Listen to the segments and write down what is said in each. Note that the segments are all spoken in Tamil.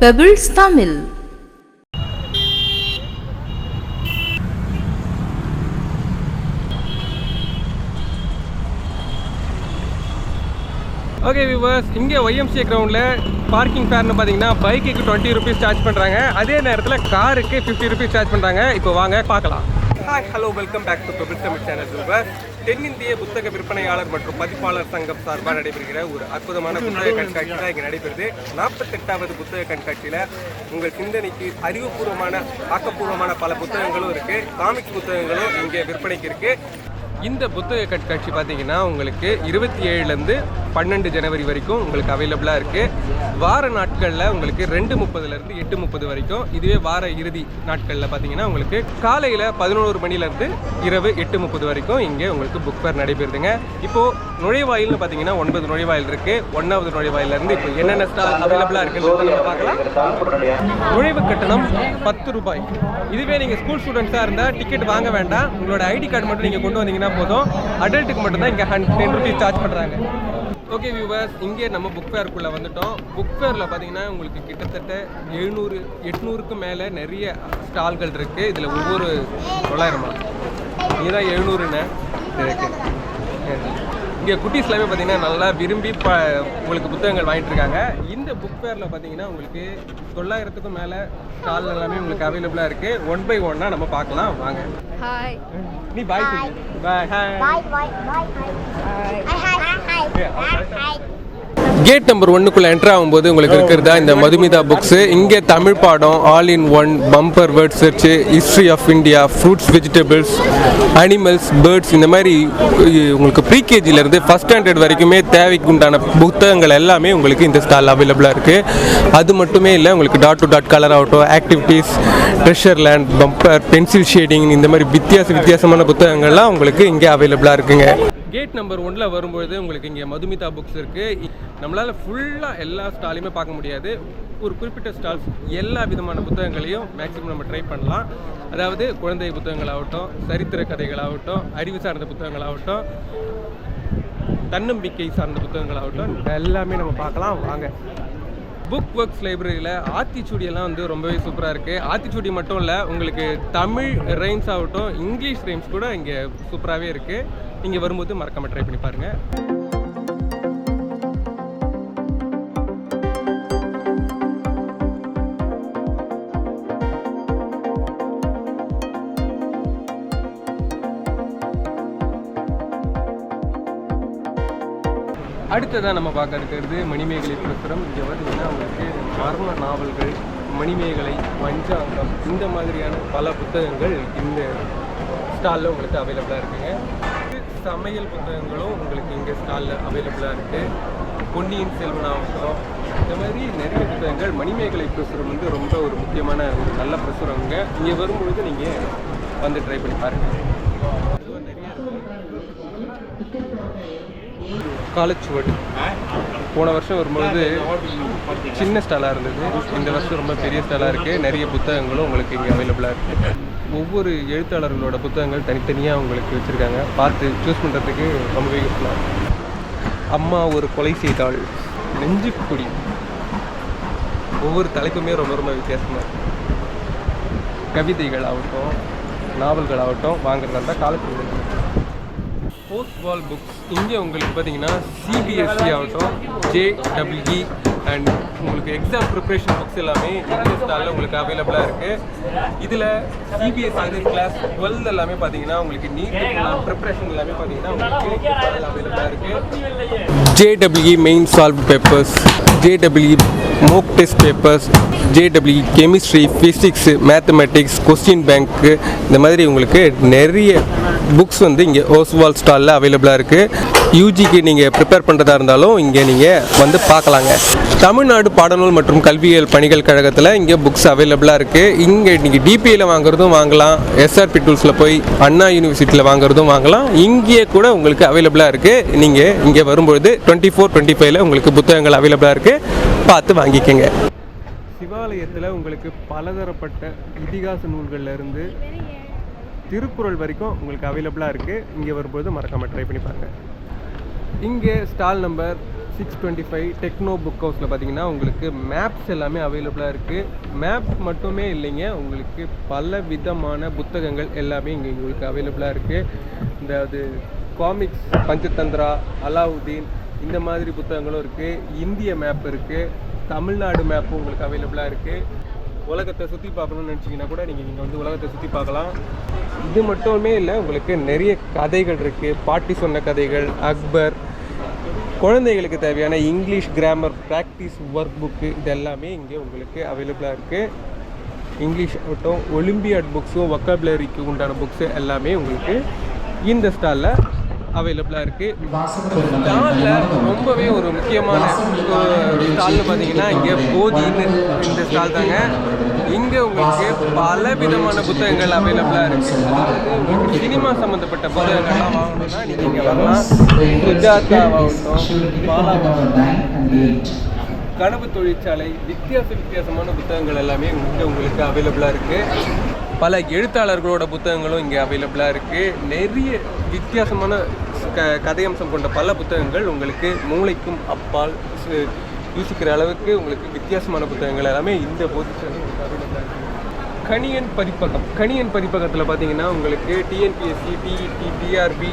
பெபிள்ஸ் தமிழ் ஓகே விவர்ஸ் இங்கே ஒய்எம்சிஏ கிரவுண்டில் பார்க்கிங் ஃபேர்னு பார்த்தீங்கன்னா பைக்குக்கு டுவெண்ட்டி ருபீஸ் சார்ஜ் பண்ணுறாங்க அதே நேரத்தில் காருக்கு ஃபிஃப்டி ருபீஸ் சார்ஜ் பண்ணுறாங்க இப்போ வாங்க பார்க்கலாம். Hi hello welcome back to Pebble Tamil channel viewers தென்னிந்திய புத்தக விற்பனையாளர் மற்றும் பதிப்பாளர் சங்கம் சார்பாக நடைபெறுகிற ஒரு அற்புதமான புத்தக கண்காட்சி தான் இங்கே நடைபெறுது. நாற்பத்தெட்டாவது புத்தக கண்காட்சியில் உங்கள் சிந்தனைக்கு அறிவுபூர்வமான ஆக்கப்பூர்வமான பல புத்தகங்களும் இருக்குது காமிக்ஸ் புத்தகங்களும் இங்கே விற்பனைக்கு இருக்குது இந்த புத்தக கண்காட்சி பார்த்தீங்கன்னா உங்களுக்கு இருபத்தி ஏழுலேருந்து பன்னெண்டு ஜனவரி வரைக்கும் உங்களுக்கு அவைலபிளாக இருக்குது வார நாட்களில் உங்களுக்கு ரெண்டு முப்பதுலேருந்து எட்டு முப்பது வரைக்கும். இதுவே வார இறுதி நாட்களில் பார்த்தீங்கன்னா உங்களுக்கு காலையில் பதினோரு மணிலேருந்து இரவு எட்டு முப்பது வரைக்கும் இங்கே உங்களுக்கு புக் ஃபேர் நடைபெறுதுங்க. இப்போது நுழைவாயில்னு பார்த்தீங்கன்னா ஒன்பது நுழைவாயில் இருக்குது ஒன்றாவது நுழைவாயிலேருந்து இப்போ என்னென்ன ஸ்டால் அவைலபிளாக இருக்குன்னு நம்ம பார்க்கலாம். நுழைவு கட்டணம் பத்து ரூபாய். இதுவே நீங்கள் ஸ்கூல் ஸ்டூடெண்ட்ஸாக இருந்தால் டிக்கெட் வாங்க வேண்டாம். உங்களோட ஐடி கார்டு மட்டும் நீங்கள் கொண்டு வந்தீங்கன்னா போதும். அடல்ட்டுக்கு மட்டும் தான் இங்கே ஹண்ட் டென் ருபீஸ் சார்ஜ் பண்ணுறாங்க ஓகே வியூவர்ஸ் இங்கே நம்ம புக் ஃபேருக்குள்ளே வந்துட்டோம். புக் ஃபேரில் பார்த்தீங்கன்னா உங்களுக்கு கிட்டத்தட்ட எழுநூறு எட்நூறுக்கு மேலே நிறைய ஸ்டால்கள் இருக்குது இதில் ஒவ்வொரு தொள்ளாயிரமா இதுதான் எழுநூறுன்னு இருக்கு. இங்கே குட்டீஸ் எல்லாமே பார்த்தீங்கன்னா நல்லா விரும்பி ப உங்களுக்கு புத்தகங்கள் வாங்கிட்டு இருக்காங்க. இந்த புக் ஃபேரில் பார்த்தீங்கன்னா உங்களுக்கு தொள்ளாயிரத்துக்கும் மேலே ஸ்டால் எல்லாமே உங்களுக்கு அவைலபிளாக இருக்குது ஒன் பை ஒன்னாக நம்ம பார்க்கலாம். வாங்க. நீ bye bye hi gate number ஒன்றுக்குள்ளே entry ஆகும்போது உங்களுக்கு இருக்கிறதா இந்த மதுமிதா புக்ஸு இங்கே தமிழ் பாடம் all in one bumper word search history of India fruits vegetables animals birds இந்த மாதிரி உங்களுக்கு ப்ரீகேஜிலேருந்து ஃபஸ்ட் ஸ்டாண்டர்ட் வரைக்குமே தேவைக்கு உண்டான புத்தகங்கள் எல்லாமே உங்களுக்கு இந்த ஸ்டால் அவைலபிளாக இருக்குது அது மட்டுமே இல்லை உங்களுக்கு டாட் டு டாட் கலர் ஆகட்டும் activities treasure land bumper pencil shading இந்த மாதிரி வித்தியாச வித்தியாசமான புத்தகங்கள்லாம் உங்களுக்கு இங்கே அவைலபிளாக இருக்குங்க. கேட் நம்பர் ஒன்றில் வரும்பொழுது உங்களுக்கு இங்கே மதுமிதா புக்ஸ் இருக்குது நம்மளால் ஃபுல்லாக எல்லா ஸ்டாலையுமே பார்க்க முடியாது. ஒரு குறிப்பிட்ட ஸ்டால்ஸ் எல்லா விதமான புத்தகங்களையும் மேக்ஸிமம் நம்ம ட்ரை பண்ணலாம். அதாவது குழந்தை புத்தகங்களாகட்டும் சரித்திர கதைகளாகட்டும் அறிவு சார்ந்த புத்தகங்களாகட்டும் தன்னம்பிக்கை சார்ந்த புத்தகங்களாகட்டும் எல்லாமே நம்ம பார்க்கலாம். வாங்க. புக் ஒர்க்ஸ் லைப்ரரியில் ஆத்திச்சூடியெல்லாம் வந்து ரொம்பவே சூப்பராக இருக்குது ஆத்திச்சூடி மட்டும் இல்லை உங்களுக்கு தமிழ் ரைம்ஸ் ஆகட்டும் இங்கிலீஷ் ரைம்ஸ் கூட இங்கே சூப்பராகவே இருக்குது நீங்கள் வரும்போது மறக்காமல் ட்ரை பண்ணி பாருங்கள் அடுத்ததாக நம்ம பார்க்க இருக்கிறது மணிமேகலை பிரசுரம் இங்கே பார்த்தீங்கன்னா உங்களுக்கு மர்ம நாவல்கள் மணிமேகலை பஞ்சாங்கம் இந்த மாதிரியான பல புத்தகங்கள் இந்த ஸ்டாலில் உங்களுக்கு அவைலபிளாக இருக்குங்க. சமையல் புத்தகங்களும் உங்களுக்கு இங்கே ஸ்டாலில் அவைலபிளாக இருக்குது பொன்னியின் செல்வன் ஆகட்டும் இந்த மாதிரி நிறைய புத்தகங்கள் மணிமேகலை பிரசுரம் வந்து ரொம்ப ஒரு முக்கியமான ஒரு நல்ல பிரசுரங்க இங்கே வரும்பொழுது நீங்கள் வந்து ட்ரை பண்ணி பாருங்கள் காலேஜ் காலச்சுவடு போன வருஷம் வரும்பொழுது சின்ன ஸ்டாலாக இருந்தது. இந்த வருஷம் ரொம்ப பெரிய ஸ்டாலாக இருக்குது நிறைய புத்தகங்களும் உங்களுக்கு இங்கே அவைலபிளாக இருக்குது ஒவ்வொரு எழுத்தாளர்களோட புத்தகங்கள் தனித்தனியாக உங்களுக்கு வச்சுருக்காங்க. பார்த்து சூஸ் பண்ணுறதுக்கு ரொம்பவே யூஸ்ஃபுல்லாக அம்மா ஒரு கொலை செய்தாள். நெஞ்சுக்குடி ஒவ்வொரு தலைப்புமே ரொம்ப ரொம்ப வித்தியாசமாக கவிதைகள் ஆகட்டும் நாவல்கள் ஆகட்டும் வாங்குறதா இருந்தால் காலச்சுவடு போஸ்ட் பால் புக்ஸ் இங்கே உங்களுக்கு பார்த்தீங்கன்னா சிபிஎஸ்சி ஆகட்டும் ஜேடபிள்இ அண்ட் உங்களுக்கு எக்ஸாம் ப்ரிப்ரேஷன் புக்ஸ் எல்லாமே இந்த ஸ்டாலில் உங்களுக்கு அவைலபிளாக இருக்குது இதில் சிபிஎஸ்சி கிளாஸ் டுவெல்த் எல்லாமே பார்த்தீங்கன்னா உங்களுக்கு நீட் ப்ரிப்ரேஷன் எல்லாமே பார்த்தீங்கன்னா உங்களுக்கு அவைலபிளாக இருக்குது ஜேடபிள்இ மெயின் சால்வ் பேப்பர்ஸ் ஜேடபிள்இ மோக் test papers ஜேடபிள்இ chemistry physics mathematics question பேங்க்கு இந்த மாதிரி உங்களுக்கு நிறைய புக்ஸ் வந்து இங்கே ஓஸ்வால் ஸ்டாலில் அவைலபிளாக இருக்குது யூஜிக்கு நீங்கள் ப்ரிப்பேர் பண்ணுறதா இருந்தாலும் இங்கே நீங்கள் வந்து பார்க்கலாங்க. தமிழ்நாடு பாடநூல் மற்றும் கல்வியியல் பணிகள் கழகத்தில் இங்கே புக்ஸ் அவைலபிளாக இருக்குது இங்கே நீங்கள் டிபியில் வாங்குறதும் வாங்கலாம். எஸ்ஆர்பி டூல்ஸில் போய் அண்ணா யூனிவர்சிட்டியில் வாங்குறதும் வாங்கலாம். இங்கேயே கூட உங்களுக்கு அவைலபிளாக இருக்குது நீங்கள் இங்கே வரும்பொழுது டுவெண்ட்டி ஃபோர் டுவெண்ட்டி ஃபைவ்ல உங்களுக்கு புத்தகங்கள் அவைலபிளாக இருக்குது பார்த்து வாங்கிக்கோங்க. சிவாலயத்தில் உங்களுக்கு பலதரப்பட்ட இதிகாச நூல்கள்லேருந்து திருக்குறள் வரைக்கும் உங்களுக்கு அவைலபிளாக இருக்குது இங்கே வரும்போது மறக்காமல் ட்ரை பண்ணி பாருங்கள் இங்கே stall number six twenty five techno book ஹவுஸில் பார்த்தீங்கன்னா உங்களுக்கு மேப்ஸ் எல்லாமே அவைலபிளாக இருக்குது மேப்ஸ் மட்டுமே இல்லைங்க உங்களுக்கு பல விதமான புத்தகங்கள் எல்லாமே இங்கே உங்களுக்கு அவைலபிளாக இருக்குது இந்த அது காமிக்ஸ் பஞ்சதந்திரா அலாவுதீன் இந்த மாதிரி புத்தகங்களும் இருக்குது இந்திய மேப் இருக்குது தமிழ்நாடு மேப்பும் உங்களுக்கு அவைலபிளாக இருக்குது உலகத்தை சுற்றி பார்க்கணும்னு நினச்சிங்கன்னா கூட நீங்கள் இங்கே வந்து உலகத்தை சுற்றி பார்க்கலாம். இது மட்டுமே இல்லை உங்களுக்கு நிறைய கதைகள் இருக்குது பாட்டி சொன்ன கதைகள் அக்பர் குழந்தைகளுக்கு தேவையான English grammar practice work book இது எல்லாமே இங்கே உங்களுக்கு அவைலபிளாக இருக்குது இங்கிலீஷ் ஆகட்டும் ஒலிம்பியாட் புக்ஸும் ஒக்காபுலரிக்கு உண்டான புக்ஸு எல்லாமே உங்களுக்கு இந்த ஸ்டாலில் அவைலபிளாக இருக்குது ஸ்டாலில் ரொம்பவே ஒரு முக்கியமான ஸ்டால்னு பார்த்தீங்கன்னா இங்கே போதின்னு இந்த ஸ்டால் தாங்க. இங்கே உங்களுக்கு பல விதமான புத்தகங்கள் அவைலபிளாக இருக்குது அதாவது உங்களுக்கு சினிமா சம்மந்தப்பட்ட புத்தகங்கள்லாம் வாங்கணும்னா நீங்கள் இங்கே வரலாம். சுஜாதாவாகட்டும் பாலாவாகட்டும் கனவு தொழிற்சாலை வித்தியாச வித்தியாசமான புத்தகங்கள் எல்லாமே இங்கே உங்களுக்கு அவைலபிளாக இருக்குது பல எழுத்தாளர்களோட புத்தகங்களும் இங்கே அவைலபிளாக இருக்குது நிறைய வித்தியாசமான க கதையம்சம் கொண்ட பல புத்தகங்கள் உங்களுக்கு மூளைக்கும் அப்பால் யூசிக்கிற யோசிக்கிற அளவுக்கு உங்களுக்கு வித்தியாசமான புத்தகங்கள் எல்லாமே இந்த பொசிஷனில் உங்களுக்கு அவைலபிளாக இருக்குது கணியன் பதிப்பகம். கணியன் பதிப்பகத்தில் பார்த்தீங்கன்னா உங்களுக்கு டிஎன்பிஎஸ்சி டிஇடி டிஆர்பி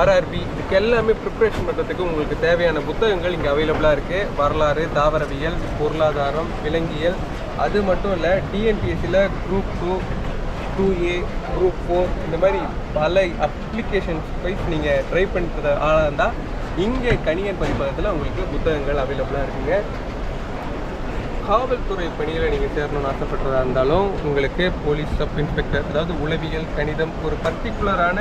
ஆர்ஆர்பி இதுக்கு எல்லாமே ப்ரிப்ரேஷன் பண்ணுறதுக்கு உங்களுக்கு தேவையான புத்தகங்கள் இங்கே அவைலபிளாக இருக்குது வரலாறு தாவரவியல் பொருளாதாரம் விலங்கியல். அது மட்டும் இல்லை டிஎன்பிஎஸ்சியில் group two two A group four இந்த மாதிரி பல அப்ளிகேஷன்ஸ் வைஸ் நீங்கள் ட்ரை பண்ணுறது ஆளாக இருந்தால் இங்கே கணியன் பதிப்பகத்தில் உங்களுக்கு புத்தகங்கள் அவைலபிளாக இருக்குங்க. காவல்துறை பணியில் நீங்கள் சேரணும்னு ஆசைப்படுறதா இருந்தாலும் உங்களுக்கு போலீஸ் சப் இன்ஸ்பெக்டர் அதாவது உளவியல் கணிதம் ஒரு பர்டிகுலரான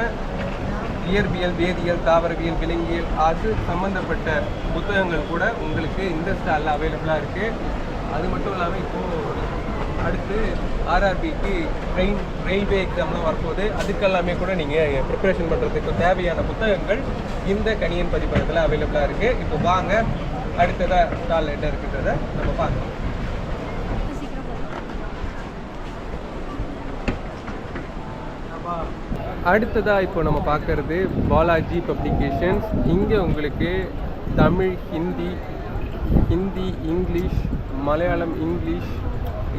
இயற்பியல் வேதியியல் தாவரவியல் விலங்கியல் அது சம்மந்தப்பட்ட புத்தகங்கள் கூட உங்களுக்கு இந்த ஸ்டாலில் அவைலபிளாக இருக்குது அது மட்டும் இல்லாமல் இப்போது அடுத்து ஆர்ஆர்பிக்கு ட்ரெயின் ரயில்வே எக்ஸாம்லாம் வரப்போகுது. அதுக்கெல்லாமே கூட நீங்கள் ப்ரிப்பரேஷன் பண்ணுறதுக்கு தேவையான புத்தகங்கள் இந்த கணியன் பதிப்பகத்தில் அவைலபிளாக இருக்குது இப்போ வாங்க அடுத்ததாக ஸ்டால் என்ன இருக்குன்றதை நம்ம பார்க்கலாம். அடுத்ததாக இப்போ நம்ம பார்க்குறது பாலாஜி பப்ளிகேஷன்ஸ். இங்கே உங்களுக்கு தமிழ் ஹிந்தி ஹிந்தி இங்கிலீஷ் மலையாளம் இங்கிலீஷ்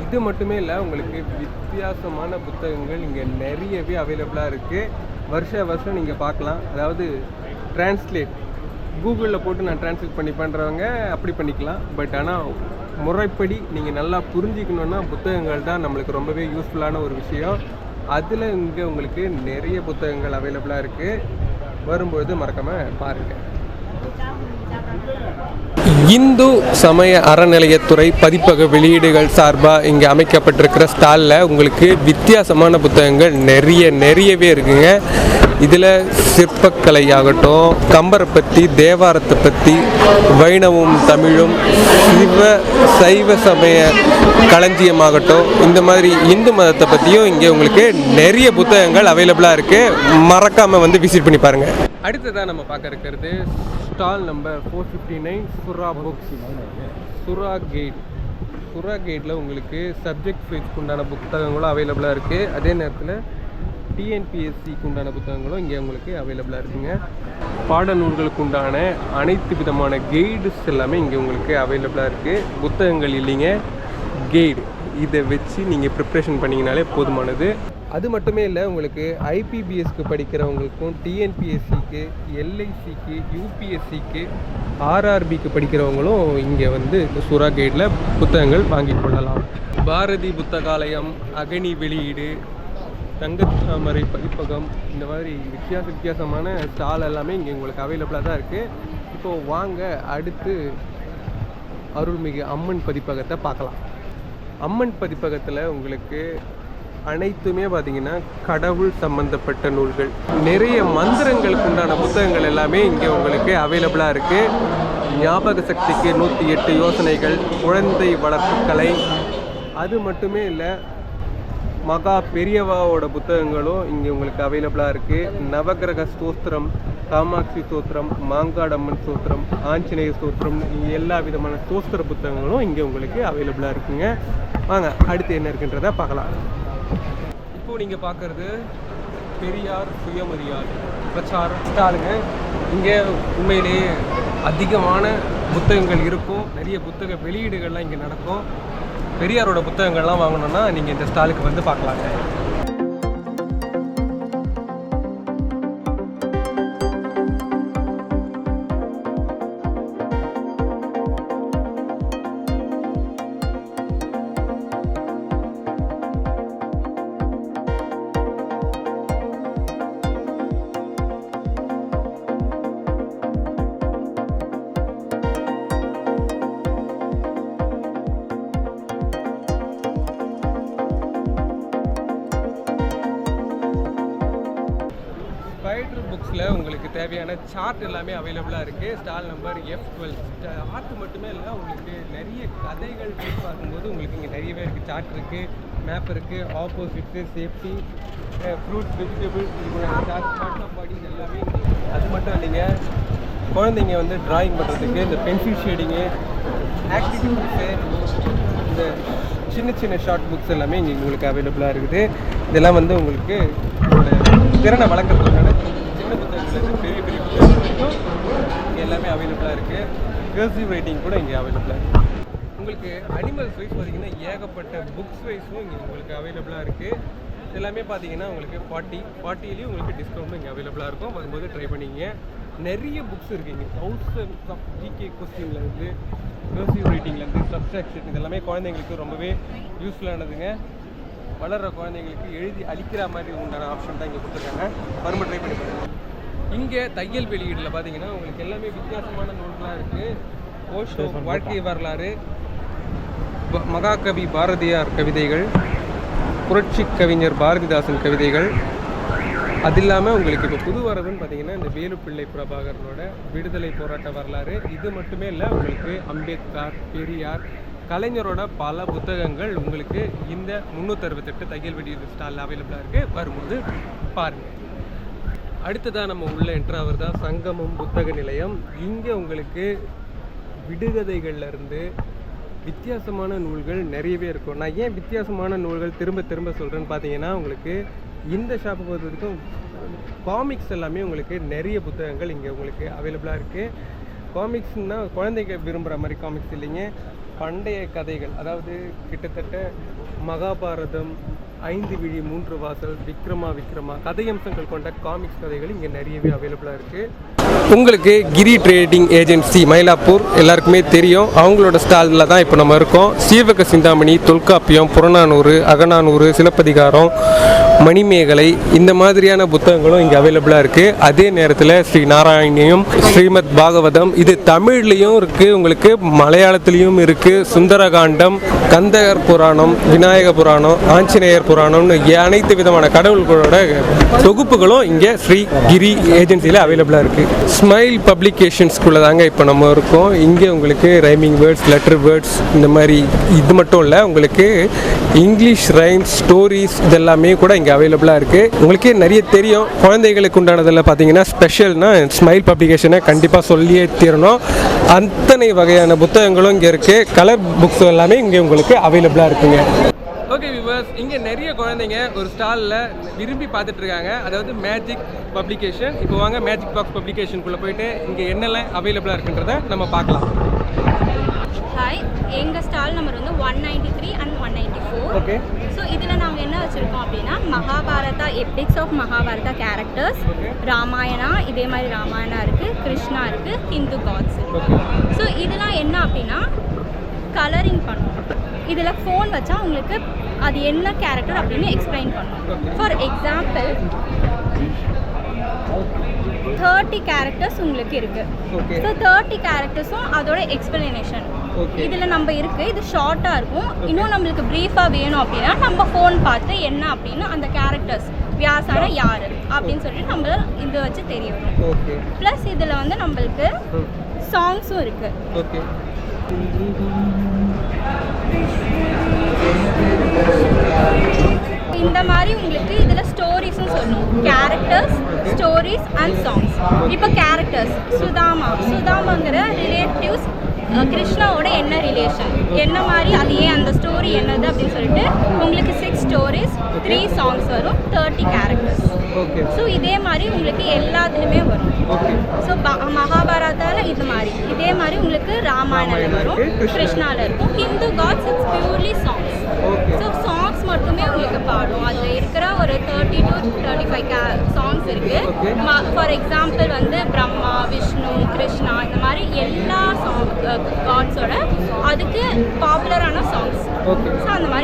இது மட்டுமே இல்லை உங்களுக்கு வித்தியாசமான புத்தகங்கள் இங்கே நிறையவே அவைலபிளாக இருக்குது வருஷ வருஷம் நீங்கள் பார்க்கலாம். அதாவது டிரான்ஸ்லேட் கூகுளில் போட்டு நான் டிரான்ஸ்லேட் பண்ணி பண்ணுறவங்க அப்படி பண்ணிக்கலாம். பட் ஆனால் முறைப்படி நீங்கள் நல்லா புரிஞ்சிக்கணுன்னா புத்தகங்கள் தான் நம்மளுக்கு ரொம்பவே யூஸ்ஃபுல்லான ஒரு விஷயம். அதில் இங்கே உங்களுக்கு நிறைய புத்தகங்கள் அவைலபிளாக இருக்குது வரும்பொழுது மறக்காமல் பாருங்கள் இந்து சமய அறநிலையத்துறை பதிப்பக வெளியீடுகள் சார்பாக இங்கே அமைக்கப்பட்டிருக்கிற ஸ்டாலில் உங்களுக்கு வித்தியாசமான புத்தகங்கள் நிறைய நிறையவே இருக்குங்க. இதில் சிற்பக்கலை ஆகட்டும் கம்பரை பற்றி தேவாரத்தை பற்றி வைணவும் தமிழும் சிவ சைவ சமய களஞ்சியமாகட்டும் இந்த மாதிரி இந்து மதத்தை பற்றியும் இங்கே உங்களுக்கு நிறைய புத்தகங்கள் அவைலபிளாக இருக்குது மறக்காமல் வந்து விசிட் பண்ணி பாருங்கள் அடுத்ததாக நம்ம பார்க்க இருக்கிறது stall number four fifty nine Sura books Sura guide Sura கேட்டில் உங்களுக்கு சப்ஜெக்ட் ஃபீஸ்க்கு உண்டான புத்தகங்களும் அவைலபிளாக இருக்குது அதே நேரத்தில் டிஎன்பிஎஸ்சிக்கு உண்டான புத்தகங்களும் இங்கே உங்களுக்கு அவைலபிளாக இருக்குங்க. பாடநூல்களுக்கு உண்டான அனைத்து விதமான கைடுஸ் எல்லாமே இங்கே உங்களுக்கு அவைலபிளாக இருக்குது புத்தகங்கள் இல்லைங்க. கைடு இதை வச்சு நீங்கள் ப்ரிப்ரேஷன் பண்ணிங்கனாலே போதுமானது. அது மட்டுமே இல்லை உங்களுக்கு ஐபிபிஎஸ்க்கு படிக்கிறவங்களுக்கும் டிஎன்பிஎஸ்சிக்கு எல்ஐசிக்கு யூபிஎஸ்சிக்கு ஆர்ஆர்பிக்கு படிக்கிறவங்களும் இங்கே வந்து இந்த சுறா கைடில் புத்தகங்கள் வாங்கிக் கொள்ளலாம். பாரதி புத்தகாலயம் அகனி வெளியீடு தங்கத்தாமரை பதிப்பகம் இந்த மாதிரி வித்தியாச வித்தியாசமான ஸ்டால் எல்லாமே இங்கே உங்களுக்கு அவைலபிளாக தான் இருக்குது இப்போது வாங்க அடுத்து அருள்மிகு அம்மன் பதிப்பகத்தை பார்க்கலாம். அம்மன் பதிப்பகத்தில் உங்களுக்கு அனைத்துமே பார்த்தீங்கன்னா கடவுள் சம்பந்தப்பட்ட நூல்கள். நிறைய மந்திரங்களுக்கு உண்டான புத்தகங்கள் எல்லாமே இங்கே உங்களுக்கு அவைலபிளாக இருக்குது ஞாபக சக்திக்கு நூற்றி எட்டு யோசனைகள் குழந்தை வளர்ப்பு கலை. அது மட்டுமே இல்லை மகா பெரியவாவோட புத்தகங்களும் இங்கே உங்களுக்கு அவைலபிளாக இருக்குது நவகிரக ஸ்தோத்திரம் காமாட்சி ஸ்தோத்திரம் மாங்காடம்மன் ஸ்தோத்திரம் ஆஞ்சநேய ஸ்தோத்திரம் எல்லா விதமான ஸ்தோத்திர புத்தகங்களும் இங்கே உங்களுக்கு அவைலபிளாக இருக்குங்க. வாங்க அடுத்து என்ன இருக்குன்றதை பார்க்கலாம். இப்போ நீங்கள் பார்க்குறது பெரியார் சுயமரியாதை பிரச்சாரம். ஸ்டாலுங்க இங்கே உண்மையிலேயே அதிகமான புத்தகங்கள் இருக்கும். நிறைய புத்தக வெளியீடுகள்லாம் இங்கே நடக்கும். பெரியாரோட புத்தகங்கள்லாம் வாங்கணும்னா நீங்கள் இந்த ஸ்டாலுக்கு வந்து பார்க்கலாங்க. ஸ்பைடர் உங்களுக்கு தேவையான சார்ட் எல்லாமே அவைலபிளாக இருக்குது stall number F twelve art மட்டுமே இல்லை உங்களுக்கு நிறைய கதைகள் போய் பார்க்கும்போது உங்களுக்கு இங்கே நிறையவே இருக்குது சார்ட் இருக்குது மேப் இருக்குது opposite safety fruits vegetables chart chart of body எல்லாமே அது மட்டும் இல்லைங்க குழந்தைங்க வந்து டிராயிங் பண்ணுறதுக்கு இந்த பென்சில் ஷேடிங்கு ஆக்டிவிட்டிஸு இந்த சின்ன சின்ன ஷார்ட் புக்ஸ் எல்லாமே இங்கே உங்களுக்கு அவைலபிளாக இருக்குது. இதெல்லாம் வந்து உங்களுக்கு திறனை வளர்க்குறது சின்ன பெரிய பெரிய பிளேஸ் வரைக்கும் இங்கே எல்லாமே அவைலபிளாக இருக்குது கர்சிவ் ரைட்டிங் கூட இங்கே அவைலபிளாக இருக்குது உங்களுக்கு அனிமல்ஸ் வைஸ் பார்த்தீங்கன்னா ஏகப்பட்ட புக்ஸ் வைஸும் இங்கே உங்களுக்கு அவைலபிளாக இருக்குது எல்லாமே பார்த்தீங்கன்னா உங்களுக்கு ஃபார்ட்டி ஃபார்ட்டிலேயும் உங்களுக்கு டிஸ்கவுண்ட்டும் இங்கே அவைலபிளாக இருக்கும். வரும்போது ட்ரை பண்ணிங்க. நிறைய புக்ஸ் இருக்குது இங்கே. தௌசண்ட்ஸ் ஆஃப் ஜிகே கொஸ்டின்லேருந்து கர்சிவ் ரைட்டிங்லேருந்து சப்ஸ்ட்ராக்ஷன் இதெல்லாமே குழந்தைங்களுக்கு ரொம்பவே யூஸ்ஃபுல்லானதுங்க வளர்கிற குழந்தைங்களுக்கு எழுதி அழிக்கிற மாதிரி உண்டான ஆப்ஷன் தான் இங்கே கொடுத்துருக்காங்க. வரும்போது ட்ரை பண்ணி பாருங்கள் இங்கே தையல் வெளியீடில் பார்த்தீங்கன்னா உங்களுக்கு எல்லாமே வித்தியாசமான நூல்களாக இருக்குது ஓஷோ வாழ்க்கை வரலாறு மகாகவி பாரதியார் கவிதைகள் புரட்சி கவிஞர் பாரதிதாசன் கவிதைகள். அது இல்லாமல் உங்களுக்கு இப்போ புது வரதுன்னு பார்த்தீங்கன்னா இந்த வேலுப்பிள்ளை பிரபாகரனோட விடுதலை போராட்ட வரலாறு. இது மட்டுமே இல்லை உங்களுக்கு அம்பேத்கர் பெரியார் கலைஞரோட பல புத்தகங்கள் உங்களுக்கு இந்த முந்நூற்றறுபத்தெட்டு தையல் வெளியீடு ஸ்டாலில் அவைலபிளாக இருக்குது வரும்போது பாருங்கள் அடுத்ததாக நம்ம உள்ள என்ட்ராவர் தான் சங்கமம் புத்தக நிலையம். இங்கே உங்களுக்கு விடுகதைகள்லேருந்து வித்தியாசமான நூல்கள் நிறையவே இருக்கும். நான் ஏன் வித்தியாசமான நூல்கள் திரும்ப திரும்ப சொல்கிறேன்னு பார்த்தீங்கன்னா உங்களுக்கு இந்த ஷாப்பை பொறுத்த வரைக்கும் காமிக்ஸ் எல்லாமே உங்களுக்கு நிறைய புத்தகங்கள் இங்கே உங்களுக்கு அவைலபிளாக இருக்குது காமிக்ஸ்னால் குழந்தைங்க விரும்புகிற மாதிரி காமிக்ஸ் இல்லைங்க. பண்டைய கதைகள் அதாவது கிட்டத்தட்ட மகாபாரதம் ஐந்து விழி மூன்று வாசல் விக்ரமா விக்ரமா கதையம்சங்கள் கொண்ட காமிக்ஸ் கதைகள் இங்கே நிறையவே அவைலபிளாக இருக்குது உங்களுக்கு கிரி ட்ரேடிங் ஏஜென்சி மயிலாப்பூர் எல்லாருக்குமே தெரியும். அவங்களோட ஸ்டாலில் தான் இப்போ நம்ம இருக்கோம். சீவக சிந்தாமணி தொல்காப்பியம் புறநானூறு அகநானூறு சிலப்பதிகாரம் மணிமேகலை இந்த மாதிரியான புத்தகங்களும் இங்கே அவைலபிளாக இருக்குது அதே நேரத்தில் ஸ்ரீ நாராயணியும் ஸ்ரீமத் பாகவதம் இது தமிழ்லேயும் இருக்குது உங்களுக்கு மலையாளத்துலேயும் இருக்குது சுந்தரகாண்டம் கந்தகர் புராணம் விநாயக புராணம் ஆஞ்சநேயர் புராணம்னு அனைத்து விதமான கடவுள்களோட தொகுப்புகளும் இங்கே ஸ்ரீ கிரி ஏஜென்சியில் அவைலபிளாக இருக்குது ஸ்மைல் பப்ளிகேஷன்ஸ்குள்ளே தாங்க இப்போ நம்ம இருக்கோம். இங்கே உங்களுக்கு ரைமிங் வேர்ட்ஸ் லெட்டர் வேர்ட்ஸ் இந்த மாதிரி இது மட்டும் இல்லை உங்களுக்கு இங்கிலீஷ் ரைம்ஸ் ஸ்டோரிஸ் இதெல்லாமே கூட இங்கே அவைலபிளாக இருக்குது உங்களுக்கே நிறைய தெரியும். குழந்தைகளுக்கு உண்டானதில் பார்த்தீங்கன்னா ஸ்பெஷல்னா ஸ்மைல் பப்ளிகேஷனை கண்டிப்பாக சொல்லியே தீரணும். அத்தனை வகையான புத்தகங்களும் இங்கே இருக்குது கலர் புக்ஸ் எல்லாமே இங்கே உங்களுக்கு அவைலபிளாக இருக்குங்க. ஓகே விவர்ஸ் இங்கே நிறைய குழந்தைங்க ஒரு ஸ்டாலில் விரும்பி பார்த்துட்டு இருக்காங்க அதாவது மேஜிக் பப்ளிகேஷன் இப்போ வாங்க மேஜிக் பாக்ஸ் பப்ளிகேஷனுக்குள்ளே போயிட்டு இங்கே என்னெல்லாம் அவைலபிளாக இருக்குன்றத நம்ம பார்க்கலாம். ஹாய் எங்கள் ஸ்டால் நம்பர் வந்து one ninety three and one ninety four okay so இதில் நாங்கள் என்ன வச்சுருக்கோம் அப்படின்னா Mahabharata epics of Mahabharata characters. Ramayana இதே மாதிரி ராமாயணா இருக்குது கிருஷ்ணா இருக்குது ஹிந்து காட்ஸ் ஸோ இதெல்லாம் என்ன அப்படின்னா கலரிங் பண்ணும். இதில் ஃபோன் வச்சா உங்களுக்கு அது என்ன கேரக்டர் அப்படின்னு எக்ஸ்பிளைன் பண்ணும். ஃபார் எக்ஸாம்பிள் தேர்ட்டி கேரக்டர்ஸ் உங்களுக்கு இருக்குது ஸோ தேர்ட்டி கேரக்டர்ஸும் அதோட எக்ஸ்பிளனேஷன். இதில் நம்ம இருக்குது இது ஷார்ட்டாக இருக்கும். இன்னும் நம்மளுக்கு ப்ரீஃபாக வேணும் அப்படின்னா நம்ம ஃபோன் பார்த்து என்ன அப்படின்னு அந்த கேரக்டர்ஸ் வியாசான யார் அப்படின்னு சொல்லிட்டு நம்ம இதை வச்சு தெரிய வரும் ஓகே ப்ளஸ் இதில் வந்து நம்மளுக்கு சாங்ஸும் இருக்குது ஓகே இந்த மாதிரி உங்களுக்கு இதில் ஸ்டோரிஸும் சொல்லணும். கேரக்டர்ஸ் ஸ்டோரிஸ் அண்ட் சாங்ஸ் இப்போ கேரக்டர்ஸ் சுதாமா. சுதாமாங்கிற ரிலேட்டிவ்ஸ் கிருஷ்ணாவோட என்ன ரிலேஷன் என்ன மாதிரி அது ஏன் அந்த ஸ்டோரி என்னது அப்படின்னு சொல்லிட்டு உங்களுக்கு சிக்ஸ் ஸ்டோரிஸ் த்ரீ சாங்ஸ் வரும் தேர்ட்டி கேரக்டர்ஸ் ஸோ இதே மாதிரி உங்களுக்கு எல்லாத்துலேயுமே வரும். ஸோ மகாபாரதால இது மாதிரி. இதே மாதிரி உங்களுக்கு ராமாயணம் வரும் இருக்கு, கிருஷ்ணா. கிருஷ்ணால இருக்கும். Hindu gods it's purely songs so songs மட்டுமே உங்களுக்கு பாடும். அதில் இருக்கிற thirty to thirty five songs இருக்கு. Okay. ஃபார் எக்ஸாம்பிள் வந்து பிரம்மா விஷ்ணு கிருஷ்ணா இந்த மாதிரி எல்லா சாங் காட்ஸோட அதுக்கு பாப்புலரான சாங்ஸ் ஸோ அந்த மாதிரி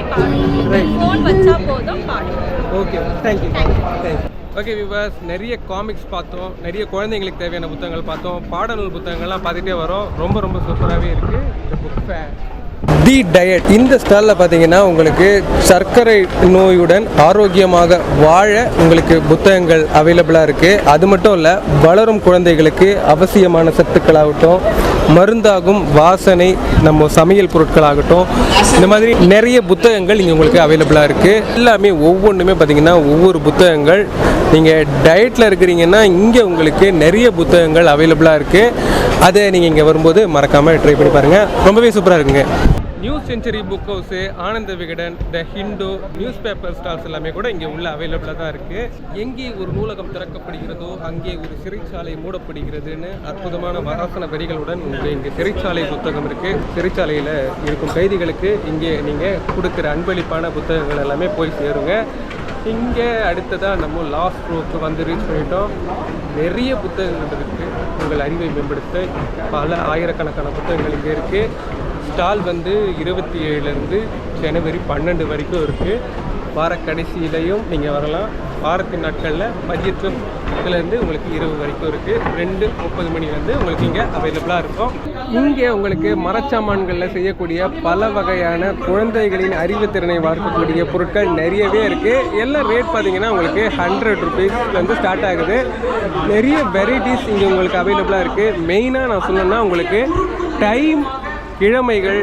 Right. ஃபோன் வச்சா போதும் பாடும் okay thank you. Thank you okay விவாஸ் நிறைய காமிக்ஸ் பார்த்தோம். நிறைய குழந்தைங்களுக்கு தேவையான புத்தகங்கள் பார்த்தோம். பாடநூல் புத்தகங்கள்லாம் பார்த்துட்டே வரோம். ரொம்ப ரொம்ப சூப்பராகவே இருக்குது புக் ஃபேர் தி டயட் இந்த ஸ்டாலில் பார்த்தீங்கன்னா உங்களுக்கு சர்க்கரை நோயுடன் ஆரோக்கியமாக வாழ உங்களுக்கு புத்தகங்கள் அவைலபிளாக இருக்குது அது மட்டும் இல்லை வளரும் குழந்தைகளுக்கு அவசியமான சத்துக்களாகட்டும் மருந்தாகும் வாசனை நம்ம சமையல் பொருட்களாகட்டும் இந்த மாதிரி நிறைய புத்தகங்கள் இங்கே உங்களுக்கு அவைலபிளாக இருக்குது எல்லாமே ஒவ்வொன்றுமே பார்த்தீங்கன்னா ஒவ்வொரு புத்தகங்கள். நீங்கள் டயட்டில் இருக்கிறீங்கன்னா இங்கே உங்களுக்கு நிறைய புத்தகங்கள் அவைலபிளாக இருக்குது அதை நீங்கள் இங்கே வரும்போது மறக்காமல் ட்ரை பண்ணி பாருங்கள் ரொம்பவே சூப்பராக இருக்குங்க. New century book house Ananda Vikatan the Hindu news paper stalls எல்லாமே கூட இங்கே உள்ள அவைலபிளாக தான் இருக்குது எங்கே ஒரு நூலகம் திறக்கப்படுகிறதோ அங்கே ஒரு சிறைச்சாலை மூடப்படுகிறதுன்னு அற்புதமான வராசன வரிகளுடன் உங்கள் இங்கே சிறைச்சாலை புத்தகம் இருக்குது சிறைச்சாலையில் இருக்கும் கைதிகளுக்கு இங்கே நீங்கள் கொடுக்குற அன்பளிப்பான புத்தகங்கள் எல்லாமே போய் சேருங்க. இங்கே அடுத்ததாக நம்ம லாஸ்ட் ரோக்கு வந்து ரீச் பண்ணிட்டோம். நிறைய புத்தகங்கள் இருக்குது உங்கள் அறிவை மேம்படுத்த பல ஆயிரக்கணக்கான புத்தகங்கள் இங்கே இருக்குது ஸ்டால் வந்து இருபத்தி ஏழுலேருந்து ஜனவரி பன்னெண்டு வரைக்கும் இருக்குது வார கடைசியிலையும் நீங்கள் வரலாம். வாரத்தின் நாட்களில் மதியத்துலேருந்து உங்களுக்கு இரவு வரைக்கும் இருக்குது ரெண்டு முப்பது மணிலேருந்து உங்களுக்கு இங்கே அவைலபிளாக இருக்கும். இங்கே உங்களுக்கு மரச்சாமான்களில் செய்யக்கூடிய பல வகையான குழந்தைகளின் அறிவுத்திறனை வளர்க்கக்கூடிய பொருட்கள் நிறையவே இருக்குது எல்லாம் ரேட் பார்த்தீங்கன்னா உங்களுக்கு ஹண்ட்ரட் ருபீஸ்லேருந்து ஸ்டார்ட் ஆகுது. நிறைய வெரைட்டிஸ் இங்கே உங்களுக்கு அவைலபிளாக இருக்குது மெயினாக நான் சொல்லணும்னா உங்களுக்கு டைம் கிழமைகள்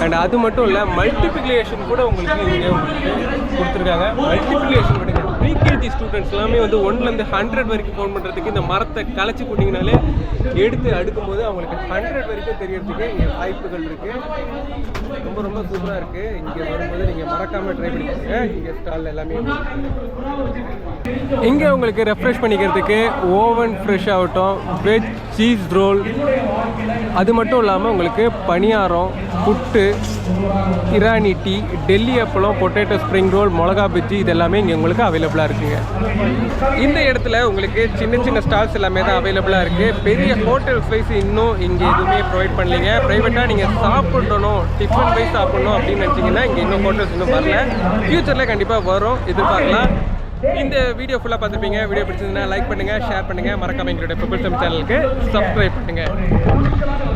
அண்ட் அது மட்டும் இல்லை மல்டிப்ளிகேஷன் கூட உங்களுக்கு இங்கே உங்களுக்கு கொடுத்துருக்காங்க மல்டிப்ளிகேஷன் பிகேஜி ஸ்டூடெண்ட்ஸ் எல்லாமே வந்து ஒன்லேருந்து ஹண்ட்ரட் வரைக்கும் ஃபோன் பண்ணுறதுக்கு இந்த மரத்தை களைச்சி போட்டிங்கனாலே எடுத்து அடுக்கும்போது அவங்களுக்கு ஹண்ட்ரட் வரைக்கும் தெரியறதுக்கு இங்கே வாய்ப்புகள் இருக்குது ரொம்ப ரொம்ப சூப்பராக இருக்குது இங்கே வரும்போது நீங்கள் மறக்காமல் ட்ரை பண்ணி இங்கே ஸ்டால் எல்லாமே இங்கே உங்களுக்கு ரெஃப்ரெஷ் பண்ணிக்கிறதுக்கு ஓவன் ஃப்ரெஷ் ஆகட்டும் வெஜ் சீஸ் ரோல் அது மட்டும் இல்லாமல் உங்களுக்கு பணியாரம் புட்டு இரானி டீ டெல்லி அப்பளம் பொட்டேட்டோ ஸ்ப்ரிங் ரோல் மிளகா பஜ்ஜி இது எல்லாமே இங்கே உங்களுக்கு அவைலபிள் அவைலபிளாக இருக்குங்க இந்த இடத்துல உங்களுக்கு சின்ன சின்ன ஸ்டால்ஸ் எல்லாமே தான் அவைலபிளாக இருக்குது பெரிய ஹோட்டல் வைஸ் இன்னும் இங்கே எதுவுமே ப்ரொவைட் பண்ணலீங்க. ப்ரைவேட்டாக நீங்கள் சாப்பிடணும் டிஃபன் வைஸ் சாப்பிடணும் அப்படின்னு நினச்சிங்கன்னா இங்கே இன்னும் ஹோட்டல்ஸ் இன்னும் வரல. ஃப்யூச்சரில் கண்டிப்பாக வரும். எதிர்பார்க்கலாம். இந்த வீடியோ ஃபுல்லாக பார்த்துருப்பீங்க. வீடியோ பிடிச்சிருந்தீங்கன்னா லைக் பண்ணுங்கள் ஷேர் பண்ணுங்கள் மறக்காம எங்களுடைய பிபிள் சம் சேனலுக்கு சப்ஸ்கிரைப் பண்ணுங்கள்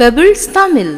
பெபிள்ஸ் தமிழ்